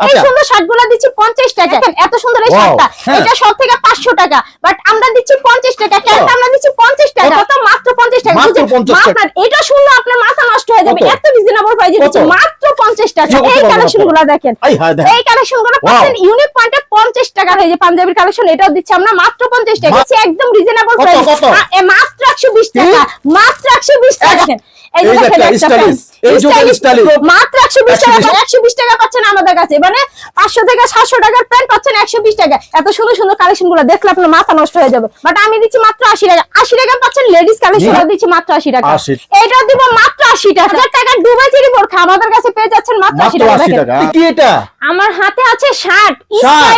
এই আচ্ছা। সুন্দর শার্টগুলো দিচ্ছি পঞ্চাশ টাকা। দেখেন, এত সুন্দর এই শার্টটা। হ্যাঁ। এটা সব থেকে পাঁচশো টাকা বাট আমরা দিচ্ছি পঞ্চাশ টাকা। কেন আমরা দিচ্ছি পঞ্চাশ টাকা। কত? মাত্র পঞ্চাশ টাকা। মাত্র 50 টাকা। এটা শুনলে আপনার মাথা নষ্ট হয়ে যাবে। এত রিজনেবল প্রাইসে দিচ্ছি। মাত্র পঞ্চাশ টাকা। এই কালেকশনগুলো দেখেন। এই হ্যাঁ কালেকশনগুলো Wow. পাচ্ছেন ইউনিক পয়েন্টে পঞ্চাশ টাকা হয়ে যে পাঞ্জাবির কালেকশন এটাও দিচ্ছি আমরা মাত্র পঞ্চাশ টাকা। একদম রিজনেবল প্রাইস মাত্র একশো বিশ টাকা। মাত্র একশো বিশ টাকা। এক- এই যে এই যে দেখেন একটা একটা stylish, pant। এই যুগের Stylish stylish। মাত্র একশো বিশ টাকা একশো বিশ টাকা পাচ্ছেন আমাদের কাছে। মানে পাঁচশো থেকে সাতশো টাকার প্যান্ট পাচ্ছেন একশো বিশ টাকা। এত সুন্দর সুন্দর কালেকশনগুলো দেখলে আপনার মাথা নষ্ট হয়ে যাবে। বাট আমি দিচ্ছি মাত্র আশি টাকা। আশি টাকা পাচ্ছেন লেডিস কালেকশন দিচ্ছি মাত্র আশি টাকা। এটা দিব মাত্র আশি টাকা। হাজার টাকার দুবাই চিরি বোরখা আমাদের কাছে পেয়ে যাচ্ছেন মাত্র আশি টাকা। আশি দেখেন। টাকা। কি এটা? আমার হাতে আছে শার্ট শার্ট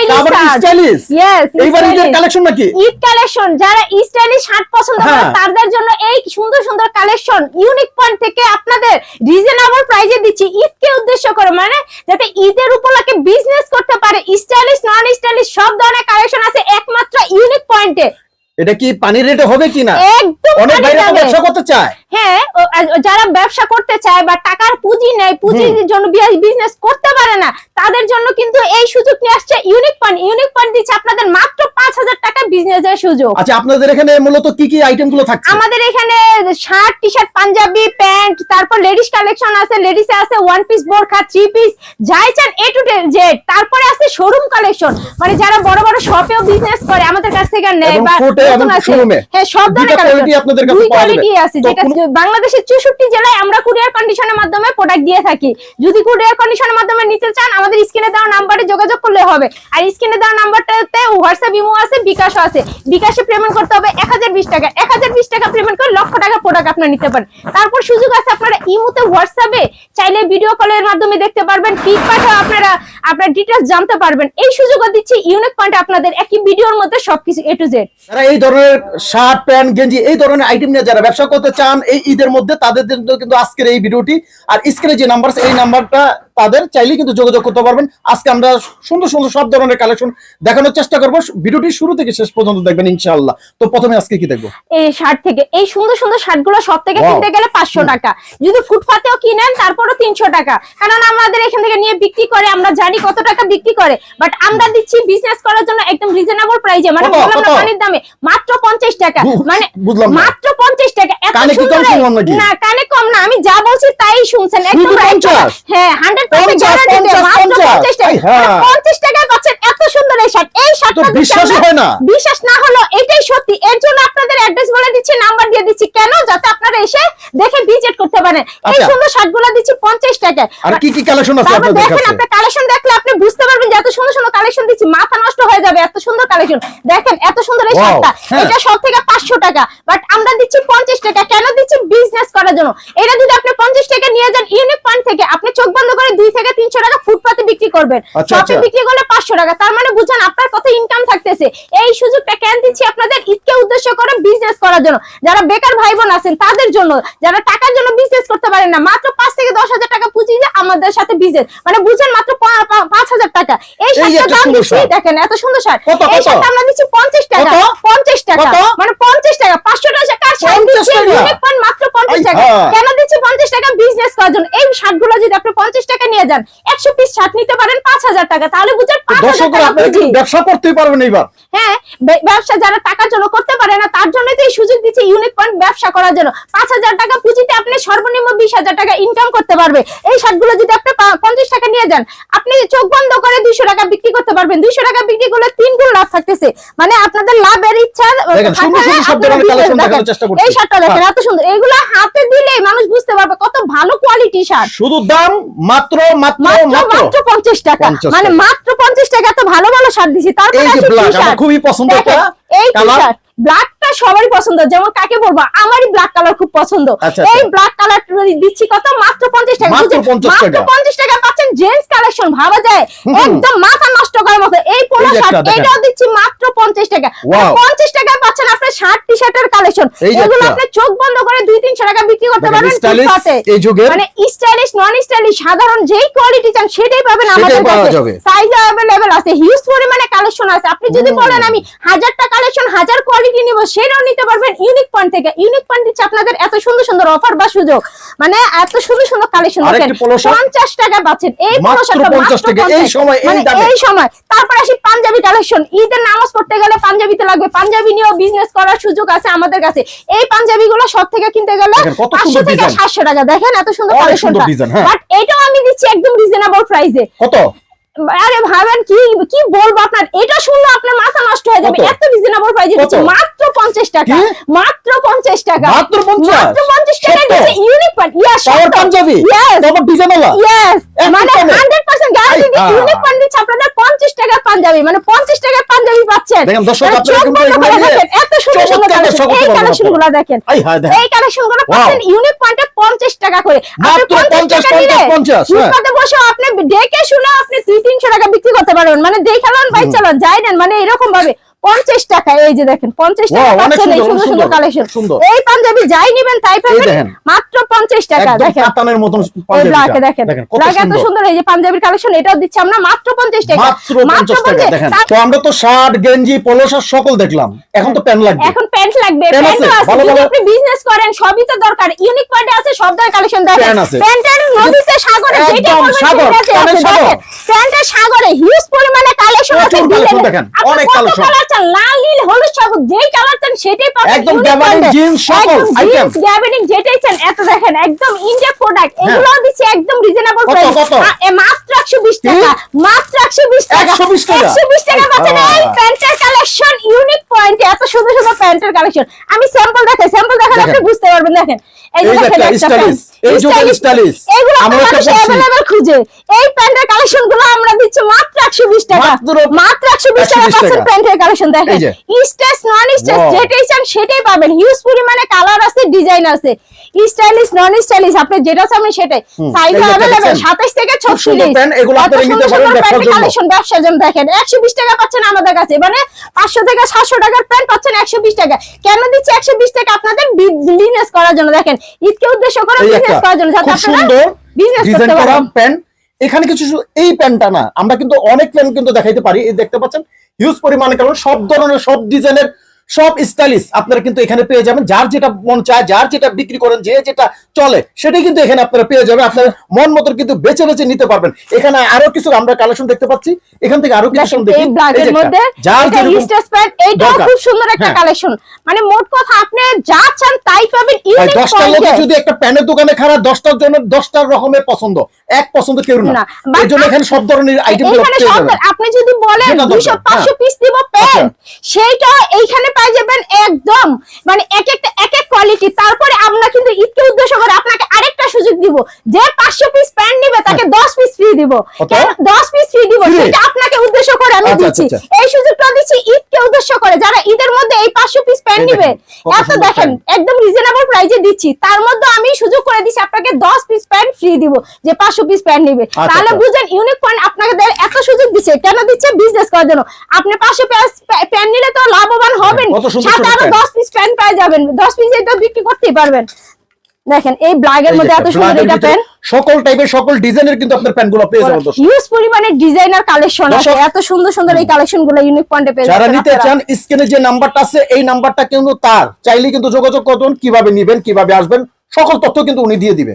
স্টাইলিশ ইয়েস এইবার ঈদের কালেকশন নাকি? ঈদ কালেকশন যারা স্টাইলিশ শার্ট পছন্দ করে হ্যাঁ। তাদের জন্য এই সুন্দর সুন্দর কালেকশন ইউনিক পয়েন্ট থেকে আপনাদের রিজনেবল প্রাইসে দিচ্ছি। ঈদকে উদ্দেশ্য করে মানে যাতে ঈদের উপলক্ষে বিজনেস করতে পারে। স্টাইলিশ নন স্টাইলিশ সব ধরনের কালেকশন আছে একমাত্র ইউনিক পয়েন্টে এটা কি পানির রেটে হবে কিনা একদম অনেক বাইরে ব্যবসা করতে চায়। হ্যাঁ যারা ব্যবসা করতে চায় বা টাকার পুঁজি নেয় পুঁজির জন্য বিজনেস করতে পারে না তাদের জন্য কিন্তু এই সুযোগ নিয়ে আসছে ইউনিক পয়েন্ট ইউনিক পয়েন্ট দিচ্ছে আপনাদের মাত্র পাঁচ হাজার টাকা বিজনেসের সুযোগ। আচ্ছা আপনাদের এখানে মূলত কি কি আইটেমগুলো থাকছে? আমাদের এখানে shirt T shirt panjabi pant তারপর লেডিস কালেকশন আছে লেডিস আছে ওয়ান পিস বোরখা থ্রি পিস যাই চান এ টু জেড তারপরে আছে শোরুম কালেকশন মানে যারা বড় বড় শপেও বিজনেস করে আমাদের কাছ থেকে নেয় বা এবং শোরুমে। হ্যাঁ সব ধরনের collection। আপনাদের কাছে পাওয়া যাবে। কোয়ালিটি আছে। যেটা বাংলাদেশের চৌষট্টি জেলায় আমরা কুরিয়ার কন্ডিশনের মাধ্যমে প্রোডাক্ট দিয়ে থাকি। যদি কুরিয়ার কন্ডিশনের মাধ্যমে নিতে চান আমাদের স্ক্রিনে দেওয়া নাম্বারে যোগাযোগ করলে হবে। আর স্ক্রিনে দেওয়া নাম্বারটাতে হোয়াটসঅ্যাপ ইমো আছে বিকাশও আছে। বিকাশে পেমেন্ট করতে হবে এক হাজার বিশ টাকা। এক হাজার বিশ টাকা পেমেন্ট করে লক্ষ টাকা প্রোডাক্ট আপনারা নিতে পারেন। তারপর সুযোগ আছে আপনারা ইমোতে হোয়াটসঅ্যাপে চাইলে ভিডিও কলের মাধ্যমে দেখতে পারবেন পিক পাঠা আপনারা, আপনার ডিটেলস জানতে পারবেন। এই সুযোগও দিচ্ছি ইউনিক পয়েন্ট আপনাদের একই ভিডিওর মধ্যে সবকিছু এ টু জেড যারা এই ধরনের শার্ট, প্যান্ট, গেঞ্জি, এই ধরনের আইটেম নিয়ে যারা ব্যবসা করতে চান, এই ঈদের মধ্যে তাদের জন্য কিন্তু আজকের এই ভিডিওটি আর স্ক্রিনে যে নাম্বার এই নাম্বারটা তাদের চাইলে কিন্তু যোগাযোগ করতে পারবেন। আজকে আমরা সুন্দর সুন্দর সব ধরনের কালেকশন দেখানোর চেষ্টা করব। ভিডিওটি শুরু থেকে শেষ পর্যন্ত দেখবেন ইনশাআল্লাহ। তো প্রথমে আজকে কি দেখব? এই শার্ট থেকে এই সুন্দর সুন্দর শার্টগুলো সব থেকে কিনতে গেলে পাঁচশো টাকা। যদি ফুটপাতেও কিনেন তারপরও তিনশো টাকা। কারণ আমাদের এখান থেকে নিয়ে বিক্রি করে আমরা জানি কত টাকা বিক্রি করে। বাট আমরা দিচ্ছি বিজনেস করার জন্য একদম রিজনেবল প্রাইসে মানে? পানির দামে। মাত্র পঞ্চাশ টাকা। মানে মাত্র পঞ্চাশ টাকা। এত সুন্দর না কানে কম না। আমি যা বলছি তাই শুনছেন। একদম শুধু right 50? কথা। হ্যাঁ হান্ড্রেড পার্সেন্ট 50, 50, মাত্র 50 পঞ্চাশ টাকা আই হ্যাঁ। মানে পঞ্চাশ টাকায় পাচ্ছেন এত সুন্দর এই শার্ট এই শার্টটা বিশ্বাসই হয় না। বিশ্বাস না হলো এটাই সত্যি এর জন্য আপনাদের দিচ্ছি নাম্বার দিয়ে দিচ্ছি কেন? যাতে আপনারা এসে দেখে ভিজিট করতে পারেন। এই আচ্ছা। সুন্দর শার্টগুলো দিচ্ছি পঞ্চাশ টাকায়। আর কি কি কালেকশন আছে আপনাদের দেখেন কাছে? আপনার কালেকশন দেখলে আপনি বুঝতে পারবেন যে এত সুন্দর সুন্দর কালেকশন দিচ্ছি মাথা নষ্ট হয়ে যাবে এত সুন্দর কালেকশন দেখেন এত সুন্দর এই শার্টটা। হ্যাঁ। এটা সব থেকে পাঁচশো টাকা। বাট আমরা দিচ্ছি পঞ্চাশ টাকা। কেন দিচ্ছি? বিজনেস করার জন্য। এটা যদি আপনি পঞ্চাশ টাকা নিয়ে যান ইউনিক পয়েন্ট থেকে আপনি চোখ বন্ধ করে দুই থেকে তিনশো টাকা ফুটপাতে বিক্রি করবেন। আচ্ছা, শপে আচ্ছা। বিক্রি করলে পাঁচশো টাকা তার মানে বুঝছেন আপনার কত ইনকাম থাকতেছে। এই সুযোগটা কেন দিচ্ছি আপনাদের? ঈদকে উদ্দেশ্য করে বিজনেস করার জন্য। যারা বেকার ভাই বোন আছেন তাদের জন্য। যারা টাকার জন্য বিজনেস করতে পারেন না মাত্র পাঁচ থেকে দশ হাজার টাকা পুঁজি দিয়ে আমাদের সাথে বিজনেস মানে বুঝেন মাত্র পাঁচ হাজার টাকা। এই এই দাম দিচ্ছি দেখেন এত সুন্দর শার্ট কত, এই? শার্টটা আমরা দিচ্ছি পঞ্চাশ টাকা। পঞ্চাশ টাকা। মানে পঞ্চাশ টাকা পাঁচশো টাকা শার্ট 50 দিচ্ছি টাকা? মাত্র পঞ্চাশ টাকা। কেন পঞ্চাশ টাকা বিজনেস করার জন্য। এই শার্টগুলো যদি আপনি পঞ্চাশ টাকা নিয়ে যান একশো পিস শার্ট নিতে পারেন পাঁচ হাজার টাকা। তাহলে বুঝেন দর্শকরা। কিন্তু ব্যবসা করতেই পারবেন এইবার। হ্যাঁ ব্যবসা যারা টাকার জন্য করতে পারে না তার জন্য তো এই সুযোগ দিচ্ছে ইউনিক পয়েন্ট ব্যবসা করার জন্য। পাঁচ হাজার টাকা পুঁজিতে আপনি সর্বনিম্ন বিশ হাজার টাকা ইনকাম করতে পারবে। এই শার্টগুলো যদি আপনি পঞ্চাশ টাকা নিয়ে যান আপনি চোখ বন্ধ করে দুইশো টাকা বিক্রি করতে পারবেন। দুইশো টাকা বিক্রি করলে তিন গুণ লাভ থাকতেছে। মানে আপনাদের লাভের ইচ্ছা। চেষ্টা করছি। এই শার্টটা দেখেন হ্যাঁ। এত সুন্দর। এগুলো হাতে দিলেই মানুষ বুঝতে পারবে কত ভালো কোয়ালিটি শার্ট। শুধু দাম মাত্র মাত্র মাত্র মাত্র মাত্র পঞ্চাশ টাকা। মানে মাত্র পঞ্চাশ টাকা এত ভালো ভালো শার্ট দিছি। তারপরে এই খুবই পছন্দ এই টি-শার্ট ব্ল্যাকটা সবারই পছন্দ। যেমন কাকে বলব আমারই ব্ল্যাক কালার খুব পছন্দ। আচ্ছা, এই আচ্ছা। ব্ল্যাক কালার দিচ্ছি কত? মাত্র পঞ্চাশ টাকা। মাত্র 50 টাকা। পঞ্চাশ টাকা পাচ্ছেন জেন্টস কালেকশন ভাবা যায়? একদম মাথা নষ্ট করার মতো। এই পোলো শার্ট এটাও দিচ্ছি মাত্র পঞ্চাশ টাকা। Wow. পঞ্চাশ টাকায় পাচ্ছেন আপনার শার্ট টি শার্টের কালেকশন এগুলো আপনি চোখ বন্ধ করে দুই তিনশো টাকা বিক্রি করতে পারবেন এই যুগের। মানে স্টাইলিশ নন স্টাইলিশ সাধারণ যেই কোয়ালিটি চান সেটাই পাবেন আমাদের কাছে। সাইজ অ্যাভেলেবেল আছে হিউজ পরিমাণে কালেকশন আছে। আপনি যদি। বলেন আমি হাজারটা কালেকশন হাজার কোয়ালিটি নিব সেটাও নিতে পারবেন ইউনিক পয়েন্ট থেকে। ইউনিক পয়েন্ট দিচ্ছে আপনাদের এত সুন্দর সুন্দর অফার বা সুযোগ। মানে এত সুন্দর সুন্দর কালেকশন shirt? পঞ্চাশ টাকা পাচ্ছেন। এই পলো শার্টটা 50 টাকা, এই সময়, এই মানে দামে। এই সময়। তারপর আসি পাঞ্জাবি কালেকশন ঈদের নামাজ পড়তে গেলে পাঞ্জাবিতে লাগবে। পাঞ্জাবি নিয়েও বিজনেস করার সুযোগ আছে আমাদের কাছে। এই পাঞ্জাবি গুলো সব থেকে কিনতে গেলে দেখেন, কত পাঁচশো সুন্দর থেকে design। সাতশো টাকা। দেখেন এত সুন্দর কালেকশনটা হ্যাঁ। বাট এটাও আমি দিচ্ছি একদম রিজনেবল প্রাইসে কত? আরে ভাবেন কি কি বলব আপনার? এটা শুনলে আপনার মাথা নষ্ট হয়ে যাবে। এত রিজনেবল প্রাইসে দিচ্ছি? মাত্র পঞ্চাশ টাকা। মাত্র পঞ্চাশ টাকা। মাত্র 50? মাত্র পঞ্চাশ টাকা সত্য? দিচ্ছে unique point yes power panjabi yes তারপর ডিজাইনওয়ালা ইয়েস মানে কমে? হান্ড্রেড পার্সেন্ট গ্যারান্টি আই, ইউনিক পয়েন্ট দিচ্ছে। আপনাদের পঞ্চাশ টাকার পাঞ্জাবি। মানে পঞ্চাশ টাকার পাঞ্জাবি পাচ্ছেন। দেখেন, দর্শক, মানে আপনারা কিন্তু এত সুন্দর সুন্দর এই পারবেন কালেকশনগুলো দেখেন। এই কালেকশনগুলো Wow. পাচ্ছেন ইউনিক পয়েন্টে পঞ্চাশ টাকা করে। মাত্র 50 টাকা 50, দিলে 50, হ্যাঁ। বসে আপনি ডেকে শুনে আপনি দুই তিনশো টাকা বিক্রি করতে পারবেন। মানে দেখালন চালান যাই নেন মানে এরকম ভাবে পঞ্চাশ টাকা এই যে দেখেন পঞ্চাশ টাকা পাচ্ছেন এই সুন্দর, সুন্দর কালেকশন এই পাঞ্জাবি যাই নিবেন তাই পাবেন মাত্র পঞ্চাশ টাকা দেখেন। কাতানের মতন ব্ল্যাকে দেখেন। ব্ল্যাক এত সুন্দর। এই যে পাঞ্জাবির কালেকশন এটাও দিচ্ছি আমরা মাত্র পঞ্চাশ টাকা। মাত্র পঞ্চাশ টাকা দেখেন। তো আমরা তো শার্ট গেঞ্জি পোলো শার্ট সকল দেখলাম। এখন তো প্যান্ট লাগবে। এখন প্যান্ট লাগবে প্যান্ট আপনি বিজনেস করেন সবই তো দরকার। ইউনিক পয়েন্টে আছে সব ধরনের কালেকশন দেখেন। প্যান্টের নদীতে সাগরে যেটা সাগর, প্যান্টের সাগর। হিউজ পরিমাণে কালেকশন আছে দেখেন, অনেক কত collection। লাল নীল হলুদ সবুজ যেই কালার চান সেটাই পাবেন একদম সকল একদম item। যেটাই চান এত দেখেন একদম ইন্ডিয়া প্রোডাক্ট। এগুলো দিচ্ছি একদম রিজনেবল প্রাইস মাত্র 120 টাকা মাত্র 120 টাকা 120 টাকা? 120 টাকা পাচ্ছেন এই প্যান্টের কালেকশন ইউনিক পয়েন্ট এত সুন্দর সুন্দর প্যান্টের কালেকশন আমি স্যাম্পল দেখাই স্যাম্পল দেখালে আপনি বুঝতে পারবেন দেখেন খুঁজে। এই প্যান্টের কালেকশনগুলো আমরা দিচ্ছি মাত্র 120 টাকা। মাত্র মাত্র 120 টাকা 120 প্যান্টের কালেকশন দেখেন। এই নন স্টেজ যেটাই চান সেটাই পাবেন। হিউজ পরিমাণে কালার আছে ডিজাইন আছে। স্টাইলিশ নন স্টাইলিশ আপনি যেটা চান সেটাই। সাইজ এই যে অ্যাভেলেবল দেখছেন? 27 থেকে খুব সুন্দর 36 এগুলো আপনারা নিতে সুন্দর পারেন সুন্দর ব্যবসার জন্য। কালেকশন ব্যবসার জন্য দেখেন। 120 টাকা পাচ্ছেন আমাদের কাছে। মানে 500 থেকে 700 টাকার প্যান্ট পাচ্ছেন 120 টাকা। কেন দিচ্ছি 120 টাকা আপনাদের বিজনেস করার জন্য? দেখেন ঈদকে উদ্দেশ্য করে বিজনেস করার জন্য যাতে আপনারা সুন্দর বিজনেস করতে করা পারেন। প্যান্ট এখানে কিছু এই প্যান্টটা না আমরা কিন্তু অনেক প্যান্ট কিন্তু দেখাইতে পারি। এই দেখতে পাচ্ছেন? হিউজ পরিমাণে কারণ সব ধরনের সব ডিজাইনের সব স্টাইলিশ আপনারা কিন্তু এখানে পেয়ে যাবেন। যার যেটা মন চায় যার যেটা বিক্রি করেন যে যেটা চলে সেটাই কিন্তু এখানে আপনারা পেয়ে যাবেন। আপনারা মন মতো কিন্তু বেছে বেছে নিতে পারবেন। এখানে আরও কিছু আমরা কালেকশন দেখতে পাচ্ছি। এখান থেকে আরও কিছু দেখি। যার। খুব সুন্দর একটা। কালেকশন মানে মোট কথা আপনি যা চান তাই পাবেন ভাই, লোকে যদি একটা প্যানের দোকানে খারাপ দশটার জন্য দশটার রকমের পছন্দ। এক পছন্দ কেউ না। না, জন্য এখানে সব ধরনের আইটেমগুলো এইখানে পেয়ে সব যাবেন। আপনি যদি বলেন হ্যাঁ। পিস দিব প্যান্ট সেইটা এইখানে পাই যাবেন একদম। মানে এক একটা এক এক কোয়ালিটি তারপরে আমরা কিন্তু ঈদকে উদ্দেশ্য করে আপনাকে আরেকটা সুযোগ দিব। যে পাঁচশো পিস প্যান্ট নিবে তাকে দশ পিস ফ্রি দিব। দশ পিস ফ্রি দিব। সেটা আপনাকে উদ্দেশ্য করে আমি আচ্ছা, দিচ্ছি। আচ্ছা, এই সুযোগটা দিচ্ছি ঈদকে উদ্দেশ্য করে। যারা ঈদের মধ্যে এই পাঁচশো পিস প্যান্ট নিবে এত দেখেন একদম রিজনেবল প্রাইসে দিচ্ছি। তার মধ্যে আমি সুযোগ করে দিচ্ছি আপনাকে দশ পিস প্যান্ট ফ্রি দিব যে পাঁচশো পিস প্যান্ট নিবে। আচ্ছা, তাহলে আচ্ছা। বুঝেন ইউনিক পয়েন্ট আপনাকে এত সুযোগ দিচ্ছে। কেন দিচ্ছে? বিজনেস করার জন্য। আপনি পাঁচশো প্যান্ট নিলে তো লাভবান হবেন। সাথে আরও দশ পিস প্যান্ট যাবেন। দশ পিস এটা বিক্রি করতেই পারবেন। দেখেন এই মধ্যে এত সুন্দর এটা সকল টাইপের সকল ডিজাইনের কিন্তু আপনার প্যান্টগুলো পেয়ে যাবেন দর্শক। ইউজ পরিমাণে ডিজাইনার কালেকশন আছে। এত সুন্দর সুন্দর এই কালেকশনগুলো ইউনিক পয়েন্টে পেয়ে যারা নিতে চান স্ক্রিনে যে নাম্বারটা আছে এই নাম্বারটা কিন্তু তার। চাইলে কিন্তু যোগাযোগ করুন কীভাবে নিবেন কীভাবে আসবেন। সকল তথ্য কিন্তু উনি দিয়ে দিবে।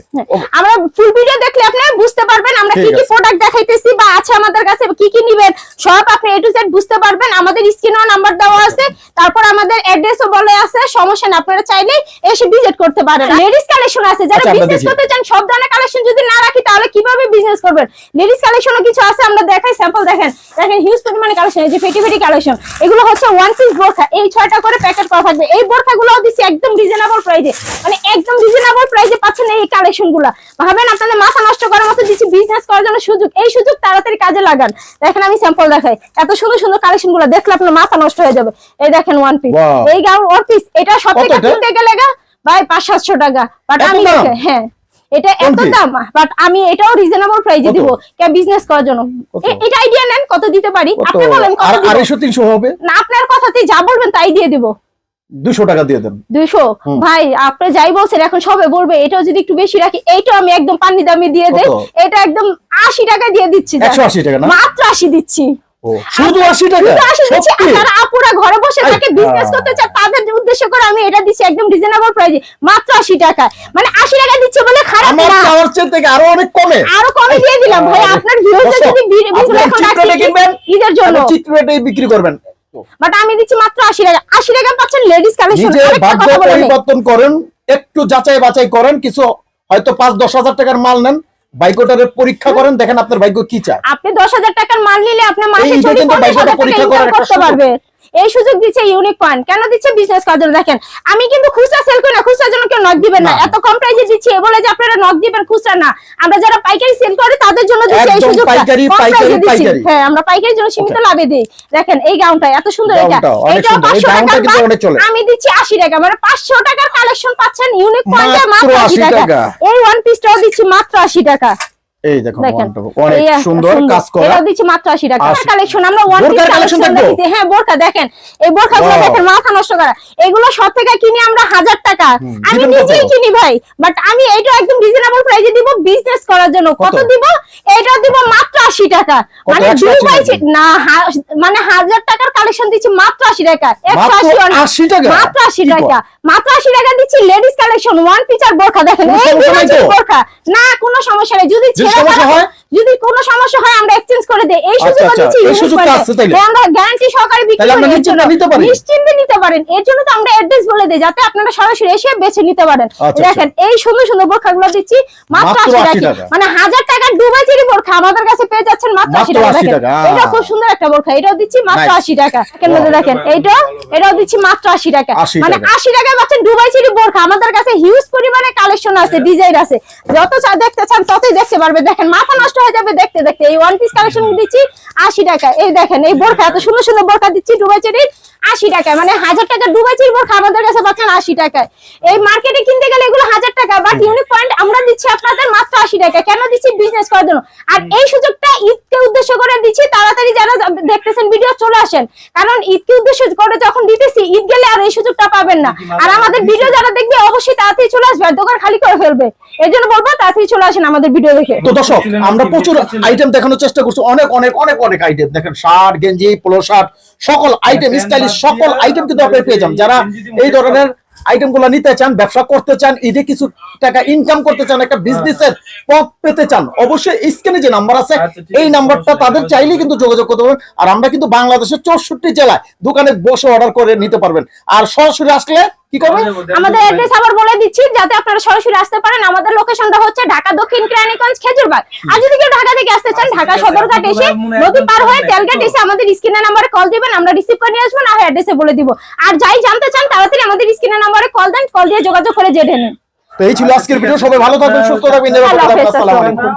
আমরা ফুল ভিডিও দেখলে আপনি বুঝতে পারবেন আমরা কি কি প্রোডাক্ট দেখাইতেছি বা আছে আমাদের কাছে কি কি নিবেন সব আপনি এ টু জেড বুঝতে পারবেন। আমাদের স্ক্রিনেও নাম্বার দেওয়া আছে তারপর আমাদের অ্যাড্রেসও বলে আছে সমস্যা না আপনারা চাইলে এসে ভিজিট করতে পারেন। লেডিস কালেকশন আছে যারা আচ্ছা, বিজনেস করতে চান সব ধরনের কালেকশন যদি না রাখি তাহলে কীভাবে বিজনেস করবেন? লেডিস কালেকশনও কিছু আছে আমরা দেখাই স্যাম্পল দেখেন। দেখেন হিউজ পরিমাণে কালেকশন এই যে ফেটি ফেটি কালেকশন এগুলো হচ্ছে ওয়ান পিস বোরখা এই ছয়টা করে প্যাকেট করা থাকবে। এই বোরখাগুলোও দিচ্ছি একদম রিজনেবল প্রাইসে মানে একদম রিজনেবল প্রাইসে পাচ্ছেন এই কালেকশনগুলা। ভাবেন আপনাদের মাথা নষ্ট করার মতো দিচ্ছি বিজনেস করার জন্য সুযোগ এই সুযোগ তাড়াতাড়ি কাজে লাগান। দেখেন আমি স্যাম্পল দেখাই। এত সুন্দর সুন্দর কালেকশনগুলো দেখলে আপনার মাথা নষ্ট হয়ে যাবে। এই দেখেন ওয়ান পিস এই গাউন ওয়ান পিস এটা এটা? কিনতে গেলে গা ভাই পাঁচ সাতশো টাকা বাট আমি হ্যাঁ। এটা এত দাম। বাট আমি এটাও রিজনেবল প্রাইসে দিব। কে বিজনেস করার জন্য? এটা আইডিয়া নেন কত দিতে পারি? আপনি বলেন কত আর দিব? আড়াইশো তিনশো হবে? না আপনার কথাতে যা বলবেন তাই দিয়ে দিব। দুশো টাকা দিয়ে দেন। হুম। ভাই আপনি যাই বলছেন এখন সবে বলবে এটাও যদি একটু বেশি রাখি এইটাও আমি একদম পানি দামি দিয়ে দেই এটা একদম আশি টাকা দিয়ে দিচ্ছি। একশো আশি টাকা না? মাত্র আশি দিচ্ছি। শুধু আশি টাকা? যারা আপুরা ঘরে বসে থাকে বিজনেস করতে চায় তাদের উদ্দেশ্য করে আমি এটা দিচ্ছি একদম রিজনেবল প্রাইসে মাত্র আশি টাকা। মানে আশি টাকা দিচ্ছে বলে খারাপ আমার না। চাওয়ার চেয়ে থেকে আরও অনেক কমে। আরও কমে দিয়ে দিলাম ভাই আপনার ভিউতে যদি বিজনেস এখন রাখছি ঈদের জন্য। চিত্র বিক্রি করবেন। বাট আমি দিচ্ছি মাত্র আশি টাকা। আশি টাকা পাচ্ছেন লেডিস কালেকশন ভাগ্য পরিবর্তন করেন একটু যাচাই বাছাই করেন কিছু হয়তো পাঁচ দশ হাজার টাকার মাল নেন বাইকোটারের পরীক্ষা করেন দেখেন আপনার ভাগ্য কি চায়। আপনি দশ হাজার টাকার মাল নিলে আপনার মাসে এই চল্লিশ কিন্তু পঞ্চাশ বাইকটা হাজার টাকা পরীক্ষা করতে। পারবে। এই সুযোগ দিচ্ছে ইউনিক পয়েন্ট কেন দিচ্ছে বিজনেস করার জন্য দেখেন আমি কিন্তু খুচরা সেল করি না খুচরার জন্য কেউ নক দিবেন না। এত কম প্রাইসে দিচ্ছি এ বলে যে আপনারা নক দিবেন খুচরা না। আমরা যারা পাইকারি সেল করি তাদের জন্য দিচ্ছি এই সুযোগটা। পাইকারি, পাইকারি, পাইকারি। হ্যাঁ আমরা পাইকারির জন্য সীমিত লাভে দিই। দেখেন এই গাউনটা এত সুন্দর এটা। এটাও 500 গাউনটা টাকার কিন্তু অনেক চলে। আমি দিচ্ছি আশি টাকা। মানে পাঁচশো টাকার কালেকশন পাচ্ছেন ইউনিক পয়েন্টে মাত্র মাত্র আশি 80 টাকা। টাকা। এই ওয়ান পিসটাও দিচ্ছি মাত্র আশি টাকা। এই দেখো অনেক সুন্দর কাজ করা। এটাও দিচ্ছি মাত্র 80 টাকা। 80 কালেকশন আমরা ওয়ান পিস কালেকশন? দেখেছি। হ্যাঁ বোরকা দেখেন। এই বোরকাগুলো দেখেন মাথা নষ্ট করা। এগুলো সব থেকে কিনি আমরা হাজার টাকা। আমি নিজেই কিনি ভাই। বাট আমি এইটা একদম রিজনেবল প্রাইসে দিব বিজনেস করার জন্য। কত? দিব? এটা দিব মাত্র 80 টাকা। মানে 180 দুই নাকি? না মানে হাজার টাকার কালেকশন দিচ্ছি মাত্র 80 টাকা। 180 মাত্র অনেক। 80 টাকা? মাত্র 80 টাকা? মাত্র 80 টাকা দিচ্ছি লেডিস কালেকশন ওয়ান পিচার বোরখা। দেখেন বোরখা এই না কোনো সমস্যা নেই। যদি ছেঁড়া হয়? যদি কোনো সমস্যা হয় আমরা এক্সচেঞ্জ করে দেই। এই আচ্ছা, সুযোগ আচ্ছা, দিচ্ছি এই সুযোগটা আছে তাইলে? হ্যাঁ, আমরা গ্যারান্টি সহকারে বিক্রি করি নিশ্চিন্তে নিতে পারি? নিশ্চিন্তে নিতে পারেন। এর জন্য তো আমরা অ্যাড্রেস বলে দেই যাতে আপনারা সরাসরি এসে বেছে নিতে পারেন। আচ্ছা, দেখেন এই সুন্দর সুন্দর বোরখাগুলো দিচ্ছি মাত্র মাত্র 80 80 টাকা। মানে হাজার টাকার দুবাই চেরি বোরখা আমাদের কাছে পেয়ে যাচ্ছেন মাত্র মাত্র 80 টাকা দেখেন। এটা খুব সুন্দর একটা বোরখা। এটাও দিচ্ছি মাত্র Nice. 80 টাকা। এর মধ্যে দেখেন এইটাও এটাও দিচ্ছি মাত্র 80 টাকা। 80 মানে টাকা। 80 টাকায় পাচ্ছেন দুবাই চেরি বোরখা। আমাদের কাছে হিউজ পরিমাণে কালেকশন আছে ডিজাইন আছে। যত চা দেখতে চান ততই দেখতে পারবে দেখেন মাথা নষ্ট হয়ে যাবে দেখতে দেখতে। এই ওয়ান পিস কালেকশন দিচ্ছি আশি টাকা। এই দেখেন, এই বোরখা, এত সুন্দর সুন্দর বোরখা দিচ্ছি ডুবাই আশি টাকা মানে হাজার টাকা আমাদের কাছে পাচ্ছেন আশি টাকায়। এই মার্কেটে কিনতে গেলে এগুলো হাজার টাকা বাট ইউনিক পয়েন্ট আমরা দিচ্ছি আপনাদের মাত্র আশি টাকা কেন দিচ্ছি? বিজনেস করার জন্য। আর এই সুযোগটা ঈদকে উদ্দেশ্য করে দিচ্ছি তাড়াতাড়ি যারা দেখতেছেন ভিডিও চলে আসেন। কারণ ঈদকে উদ্দেশ্য করে যখন দিতেছি ঈদ গেলে আর এই সুযোগটা পাবেন না। আর আমাদের ভিডিও যারা দেখবে অবশ্যই তাড়াতাড়ি চলে আসবে আর দোকান খালি করে ফেলবে। এই জন্য বলব তাড়াতাড়ি চলে আসেন আমাদের ভিডিও দেখে। তো দর্শক আমরা প্রচুর আইটেম দেখানোর চেষ্টা করছি। অনেক অনেক অনেক অনেক আইটেম দেখেন শার্ট গেঞ্জি পোলো শার্ট সকল আইটেম স্টাইলিশ সকল আইটেম কিন্তু আপনি পেয়ে যান। যারা এই ধরনের আইটেমগুলো নিতে চান ব্যবসা করতে চান ঈদে কিছু টাকা ইনকাম করতে চান একটা বিজনেসের পথ পেতে চান অবশ্যই স্ক্রিনে যে নাম্বার আছে আচ্ছা, এই নাম্বারটা তাদের চাইলে কিন্তু যোগাযোগ করতে পারবেন আর আমরা কিন্তু বাংলাদেশের চৌষট্টি জেলায় দোকানে বসে অর্ডার করে নিতে পারবেন। আর সরাসরি আসলে কি করবেন আমাদের অ্যাড্রেস আবার বলে দিচ্ছি যাতে আপনারা সরাসরি আসতে পারেন। আমাদের লোকেশনটা হচ্ছে ঢাকা দক্ষিণ কেরানীগঞ্জ খেজুরবাগ। আর যদি কেউ ঢাকা থেকে আসতে চান ঢাকা সদরঘাট এসে নদী পার হয়ে তেলঘাট এসে আমাদের স্ক্রিনের নাম্বারে কল দিবেন আমরা রিসিভ করে নিয়ে আসব না অ্যাড্রেসে বলে দিব। আর যাই জানতে চান তাড়াতাড়ি আমাদের স্ক্রিনের নাম্বারে কল দেন কল দিয়ে যোগাযোগ করে জেনে নিন। তো এই ছিল আজকের ভিডিও। সবাই ভালো থাকবেন সুস্থ থাকবেন। আল্লাহ হাফেজ, আসসালামু আলাইকুম।